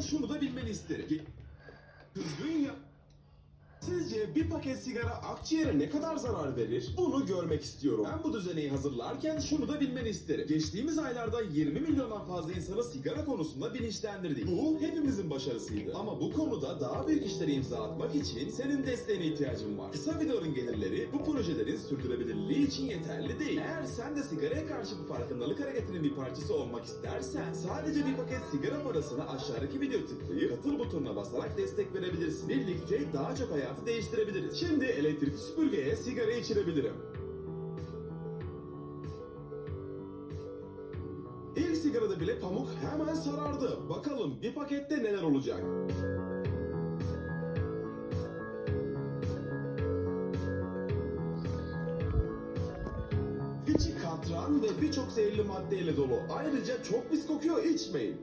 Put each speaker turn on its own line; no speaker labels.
şunu da bilmeni isterim. Ge- Kızgın ya. Sizce bir paket sigara akciğere ne kadar zarar verir? Bunu görmek istiyorum. Ben bu düzeneyi hazırlarken şunu da bilmeni isterim. Geçtiğimiz aylarda 20 milyondan fazla insanı sigara konusunda bilinçlendirdik. Bu hepimizin başarısıydı. Ama bu konuda daha büyük işlere imza atmak için senin desteğine ihtiyacım var. Kısa videoların gelirleri bu projelerin sürdürülebilirliği için yeterli değil. Eğer sen de sigaraya karşı bu farkındalık hareketinin bir parçası olmak istersen sadece bir paket sigara parasına aşağıdaki video tıklayıp katıl butonuna basarak destek verebilirsin. Birlikte daha çok hayatı değiştirebiliriz. Şimdi elektrikli süpürgeye sigara içirebilirim. Sigarada bile pamuk hemen sarardı. Bakalım bir pakette neler olacak? İçi katran ve birçok zehirli maddeyle dolu. Ayrıca çok pis kokuyor içmeyin.